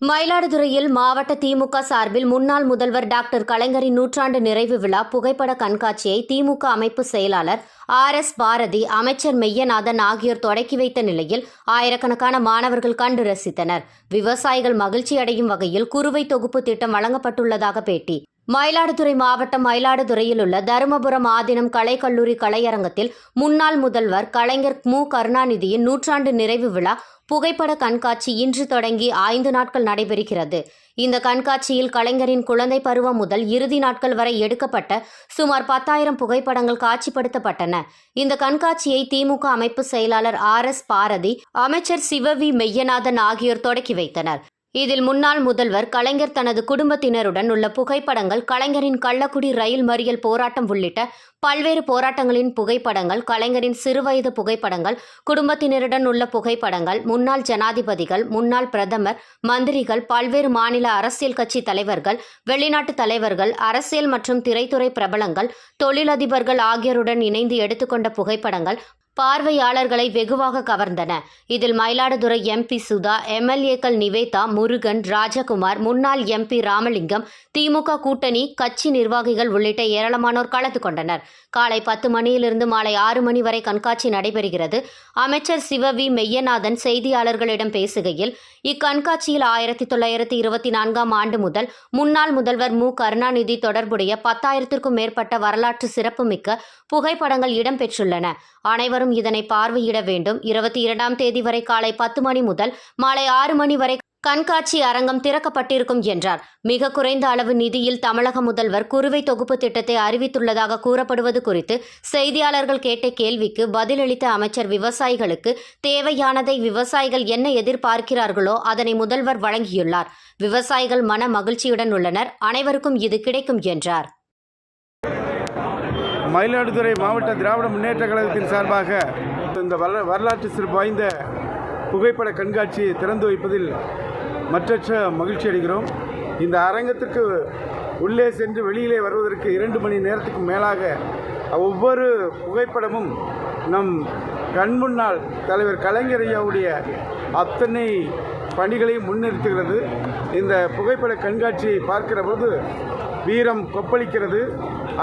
மயிலாடுதுறையில் மாவட்ட திமுக சார்பில் முன்னாள் முதல்வர் டாக்டர் கலைஞரின் நூற்றாண்டு நிறைவு விழா புகைப்பட கண்காட்சியை திமுக அமைப்பு செயலாளர் ஆர் எஸ் பாரதி அமைச்சர் மெய்யநாதன் ஆகியோர் தொடக்கி வைத்த நிலையில் ஆயிரக்கணக்கான மாணவர்கள் கண்டு ரசித்தனர். விவசாயிகள் மகிழ்ச்சியடையும் வகையில் குறுவை தொகுப்பு திட்டம் வழங்கப்பட்டுள்ளதாக பேட்டி. மயிலாடுதுறை மாவட்டம் மயிலாடுதுறையில் உள்ள தருமபுரம் ஆதினம் கலைக்கல்லூரி கலையரங்கத்தில் முன்னாள் முதல்வர் கலைஞர் மு. கருணாநிதியின் நூற்றாண்டு நிறைவு விழா புகைப்பட கண்காட்சி இன்று தொடங்கி ஐந்து நாட்கள் நடைபெறுகிறது. இந்த கண்காட்சியில் கலைஞரின் குழந்தை பருவம் முதல் இறுதி நாட்கள் வரை எடுக்கப்பட்ட சுமார் பத்தாயிரம் புகைப்படங்கள் காட்சிப்படுத்தப்பட்டன. இந்த கண்காட்சியை திமுக அமைப்பு செயலாளர் ஆர் எஸ் பாரதி அமைச்சர் சிவவி மெய்யநாதன் ஆகியோர் தொடக்கி வைத்தனர். இதில் முன்னாள் முதல்வர் கலைஞர் தனது குடும்பத்தினருடன் உள்ள புகைப்படங்கள் கலைஞரின் கள்ளக்குடி ரயில் மறியல் போராட்டம் உள்ளிட்ட பல்வேறு போராட்டங்களின் புகைப்படங்கள் கலைஞரின் சிறுவயது புகைப்படங்கள் குடும்பத்தினருடன் உள்ள புகைப்படங்கள் முன்னாள் ஜனாதிபதிகள் முன்னாள் பிரதமர் மந்திரிகள் பல்வேறு மாநில அரசியல் கட்சி தலைவர்கள் வெளிநாட்டு தலைவர்கள் அரசியல் மற்றும் திரைத்துறை பிரபலங்கள் தொழிலதிபர்கள் ஆகியோருடன் இணைந்து எடுத்துக்கொண்ட புகைப்படங்கள் பார்வையாளர்களை வெகுவாக கவர்ந்தன. இதில் மயிலாடுதுறை எம்பி சுதா எம்எல்ஏக்கள் நிவேதா முருகன் ராஜகுமார் முன்னாள் எம்பி ராமலிங்கம் திமுக கூட்டணி கட்சி நிர்வாகிகள் உள்ளிட்ட ஏராளமானோர் கலந்து கொண்டனர். காலை பத்து மணியிலிருந்து மாலை ஆறு மணி வரை கண்காட்சி நடைபெறுகிறது. அமைச்சர் சிவவி மெய்யநாதன் செய்தியாளர்களிடம் பேசுகையில் இக்கண்காட்சியில் ஆயிரத்தி தொள்ளாயிரத்தி இருபத்தி நான்காம் ஆண்டு முதல் முன்னாள் முதல்வர் மு. கருணாநிதி தொடர்புடைய பத்தாயிரத்திற்கும் மேற்பட்ட வரலாற்று சிறப்புமிக்க புகைப்படங்கள் இடம்பெற்றுள்ளன. அனைவரும் இதனை பார்வையிட வேண்டும். இருபத்தி இரண்டாம் தேதி வரை காலை பத்து மணி முதல் மாலை ஆறு மணி வரை கண்காட்சி அரங்கம் திறக்கப்பட்டிருக்கும் என்றார். மிக குறைந்த அளவு நிதியில் தமிழக முதல்வர் குறுவை தொகுப்பு திட்டத்தை அறிவித்துள்ளதாக கூறப்படுவது குறித்து செய்தியாளர்கள் கேட்ட கேள்விக்கு பதிலளித்த அமைச்சர் விவசாயிகளுக்கு தேவையானதை விவசாயிகள் என்ன எதிர்பார்க்கிறார்களோ அதனை முதல்வர் வழங்கியுள்ளார். விவசாயிகள் மன மகிழ்ச்சியுடன் உள்ளனர். அனைவருக்கும் இது கிடைக்கும் என்றார். மயிலாடுதுறை மாவட்ட திராவிட முன்னேற்ற கழகத்தின் சார்பாக இந்த வரல வரலாற்று சிறப்பு வாய்ந்த புகைப்பட கண்காட்சியை திறந்து வைப்பதில் மற்றற்ற மகிழ்ச்சி அடைகிறோம். இந்த அரங்கத்திற்கு உள்ளே சென்று வெளியிலே வருவதற்கு இரண்டு மணி நேரத்துக்கு மேலாக ஒவ்வொரு புகைப்படமும் நம் கண்முன்னால் தலைவர் கலைஞர் ஐயாவுடைய அத்தனை பணிகளையும் முன்னிறுத்துகிறது. இந்த புகைப்பட கண்காட்சியை பார்க்கிற பொழுது வீரம் கொப்பளிக்கிறது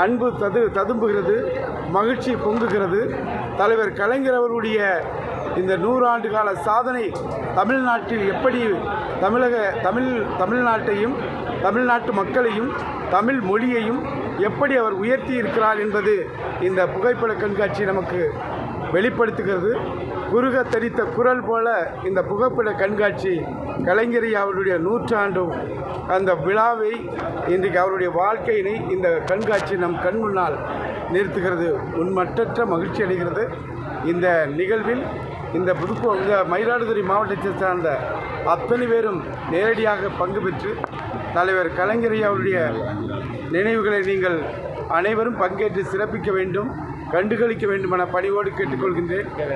அன்பு தது ததும்புகிறது மகிழ்ச்சி பொங்குகிறது. தலைவர் கலைஞர் அவருடைய இந்த நூறாண்டு கால சாதனை தமிழ்நாட்டில் எப்படி தமிழக தமிழ் தமிழ்நாட்டையும் தமிழ்நாட்டு மக்களையும் தமிழ் மொழியையும் எப்படி அவர் உயர்த்தி இருக்கிறார் என்பது இந்த புகைப்பட கண்காட்சி நமக்கு வெளிப்படுத்துகிறது. குறுக தரித்த குரல் போல இந்த புகைப்பட கண்காட்சி கலைஞரை அவருடைய நூற்றாண்டும் அந்த விழாவை இன்றைக்கு அவருடைய வாழ்க்கையினை இந்த கண்காட்சி நம் கண் முன்னால் நிறுத்துகிறது. உண்மற்றற்ற மகிழ்ச்சி அடைகிறது. இந்த நிகழ்வில் இந்த புதுக்கோ இந்த மயிலாடுதுறை மாவட்டத்தை சார்ந்த அத்தனை பேரும் நேரடியாக பங்கு பெற்று தலைவர் கலைஞரை அவருடைய நினைவுகளை நீங்கள் அனைவரும் பங்கேற்று சிறப்பிக்க வேண்டும் கண்டுகளிக்க வேண்டுமென பணிவோடு கேட்டுக்கொள்கின்றேன்.